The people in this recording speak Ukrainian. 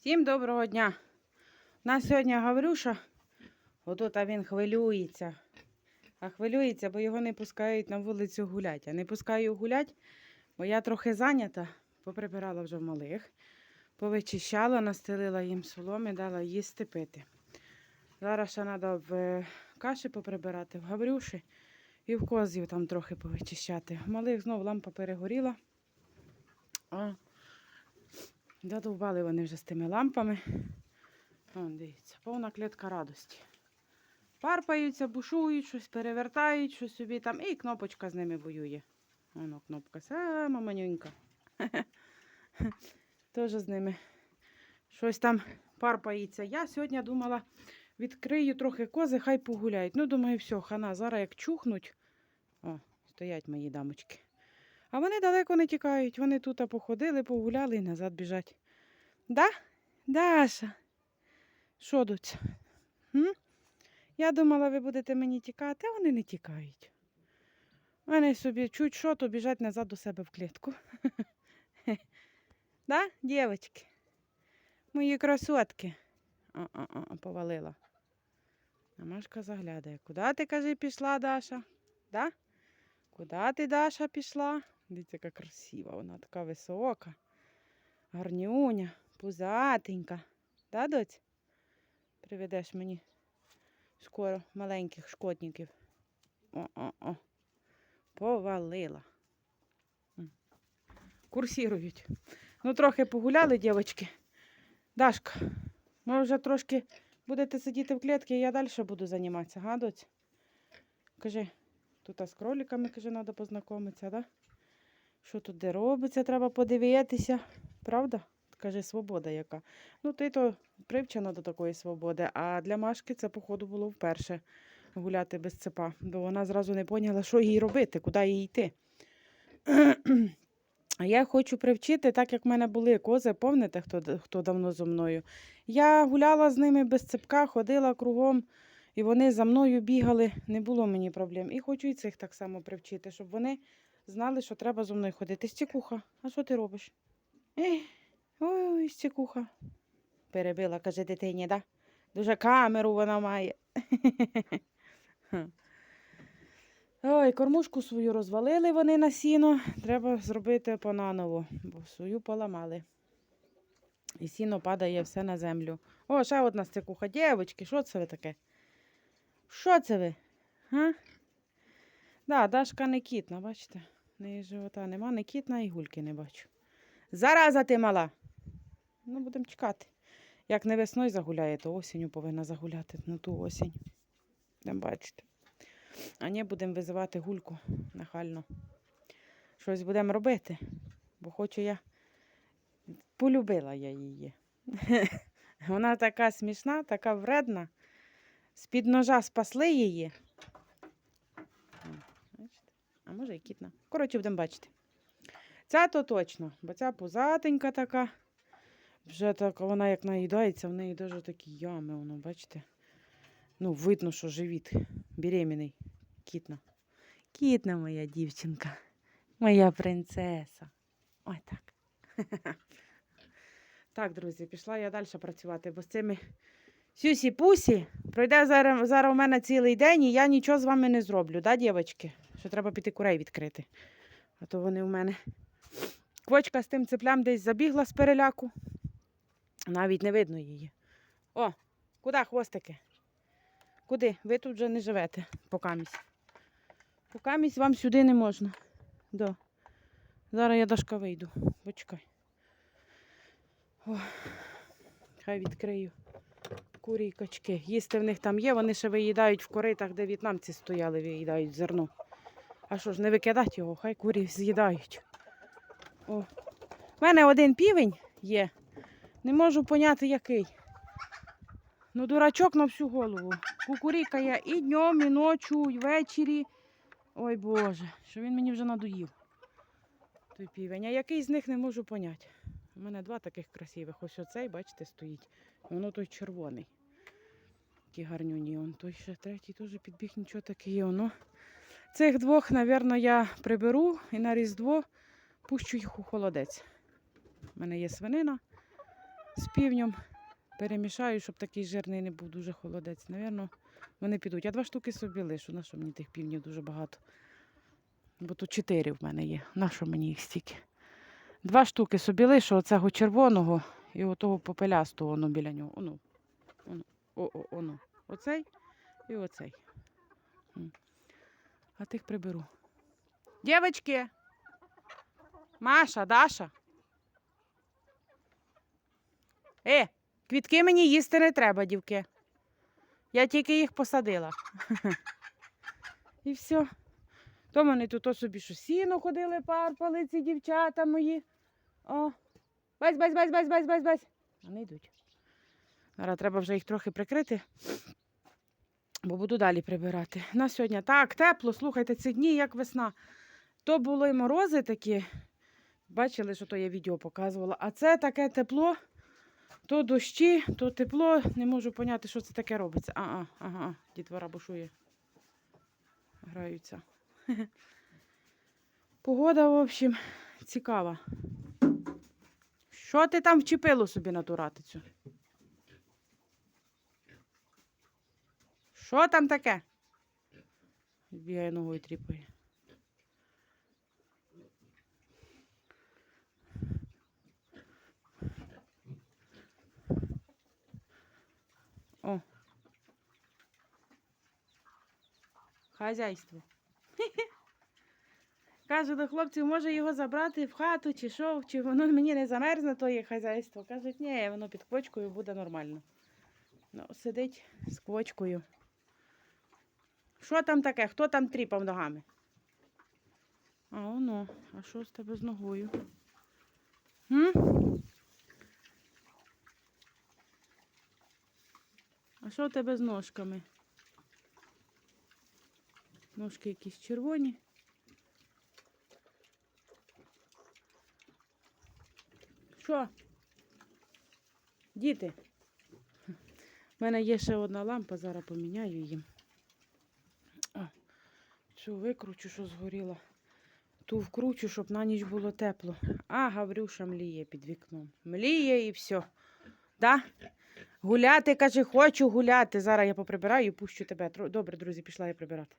Всім доброго дня. У нас сьогодні Гаврюша. Отут він хвилюється. А хвилюється, бо його не пускають на вулицю гулять. Я не пускаю гулять, бо я трохи зайнята. Поприбирала вже малих, повичищала, настелила їм соломи, дала їсти пити. Зараз ще треба в е, каші поприбирати, в Гаврюші і в козів там трохи повичищати. Малих знов лампа перегоріла. А Задовбали вони вже з тими лампами. Вон, дивіться, повна клітка радості. Парпаються, бушують, щось перевертають, щось собі там, і кнопочка з ними воює. Воно кнопка сама манюнька. Теж з ними щось там парпається. Я сьогодні думала, відкрию трохи кози, хай погуляють. Ну, думаю, все, хана, зараз як чухнуть. О, стоять мої дамочки. А вони далеко не тікають. Вони тут походили, погуляли і назад біжать. Да? Даша? Що? М? Я думала, ви будете мені тікати, а вони не тікають. Вони собі чуть що, то біжать назад до себе в клітку. Да, дівчатки? Мої красотки. А-а-а, повалила. А Машка заглядає. Куди ти, каже, пішла, Даша? Да? Куди ти, Даша, пішла? Дивіться, яка красива, вона така висока, гарнюня, пузатенька. Да, доць? Приведеш мені скоро маленьких шкодників. О-о-о. Повалила. Курсірують. Ну, трохи погуляли, дівчатки. Дашка, ми вже трошки будете сидіти в клітці, я далі буду займатися, га, доць? Кажи. Тут з кроликами, каже, треба познайомитися, да? Що тут де робиться, треба подивитися. Правда? Каже, свобода яка. Ну, ти то привчена до такої свободи, а для Машки це, походу, було вперше гуляти без цепа, бо вона зразу не поняла, що їй робити, куди їй йти. А я хочу привчити, так як в мене були кози, пам'ятаєте, хто, хто давно зо мною. Я гуляла з ними без цепка, ходила кругом. І вони за мною бігали, не було мені проблем. І хочу і цих так само привчити, щоб вони знали, що треба зо мною ходити. Стікуха, а що ти робиш? Ех, ой, стікуха. Перебила, каже дитині, да? Дуже камеру вона має. Ой, кормушку свою розвалили вони на сіно. Треба зробити понаново, бо свою поламали. І сіно падає все на землю. О, ще одна стекуха. Дівочки, що це ви таке? Що це ви? Га? Да, Дашка не кітна, бачите? Неї живота нема, не кітна і гульки не бачу. Зараза ти мала. Ну, будемо чекати. Як не весною загуляє, то осінню повинна загуляти на ту осінь. Будемо бачити. А ні, будемо визивати гульку нахально. Щось будемо робити, бо хочу я. Полюбила я її. Вона така смішна, така вредна. З-під ножа спасли її. А може і кітна. Коротше, будемо бачити. Ця то точно, бо ця пузатенька така. Вже так вона як наїдається, в неї дуже такі ями, воно, бачите? Ну, видно, що живіт беременний. Кітна. Кітна моя дівчинка. Моя принцеса. Ой так. Так, друзі, пішла я далі працювати, бо з цими сюсі-пусі пройде зараз, зараз у мене цілий день, і я нічого з вами не зроблю, да, дівчатки? Що треба піти курей відкрити. А то вони у мене. Квочка з тим цеплям десь забігла з переляку. Навіть не видно її. О, куди хвостики? Куди? Ви тут вже не живете, покамість. Покамість вам сюди не можна. Да. Зараз я дошка вийду. Почекай. О, хай відкрию курі качки. Їсти в них там є, вони ще виїдають в коритах, де в'єтнамці стояли, виїдають зерно. А що ж, не викидати його, хай курі з'їдають. У мене один півень є. Не можу поняти, який. Ну, дурачок на всю голову. Кукурікає і днем, і ночі, і ввечері. Ой Боже, що він мені вже надоїв. Той півень. А який з них не можу поняти. У мене два таких красивих. Ось оцей, бачите, стоїть. Воно той червоний. Ті гарнюні. Он той ще третій теж підбіг, нічого таке є. Воно. Цих двох, мабуть, я приберу і на Різдво пущу їх у холодець. У мене є свинина. з півнем перемішаю, щоб такий жирний не був дуже холодець. Навірно, вони підуть. Я два штуки собі лишу. На що мені тих півнів дуже багато? Бо тут чотири в мене є. На що мені їх стільки? Два штуки собі лишу, оцього червоного і отого попелястого воно біля нього. Оно. Оно. О, о, оно. Оцей і оцей. А тих приберу. Дівочки! Маша, Даша. Е, квітки мені їсти не треба, дівки. Я тільки їх посадила. І все. То вони тут о собі що сіно ходили, парпали ці дівчата мої. О. Бась, бась, бась, бась, бась, бась, бась. Вони йдуть. Зараз треба вже їх трохи прикрити, бо буду далі прибирати. На сьогодні так, тепло, слухайте, ці дні, як весна. То були морози такі. Бачили, що то я відео показувала. А це таке тепло, то дощі, то тепло. Не можу поняти, що це таке робиться. А, а, ага, дітвора бушує. Граються. Погода, в общем, цікава. Що ти там вчепило собі на ту ратицю? Що там таке? Бігає ногою тріпає. О. Хазяйство. Кажу до хлопців, може його забрати в хату, чи що, чи воно мені не замерзне, то є хазяйство. Кажуть, ні, воно під квочкою буде нормально. Ну, сидить з квочкою. Що там таке? Хто там тріпав ногами? А воно, а що з тебе з ногою? М? А що у тебе з ножками? Ножки якісь червоні. Що? Діти? У мене є ще одна лампа, зараз поміняю їм. Цю викручу, що згоріла. Ту вкручу, щоб на ніч було тепло. А Гаврюша мліє під вікном. Мліє і все. Да? Гуляти, каже, хочу гуляти. Зараз я поприбираю і пущу тебе. Добре, друзі, пішла я прибирати.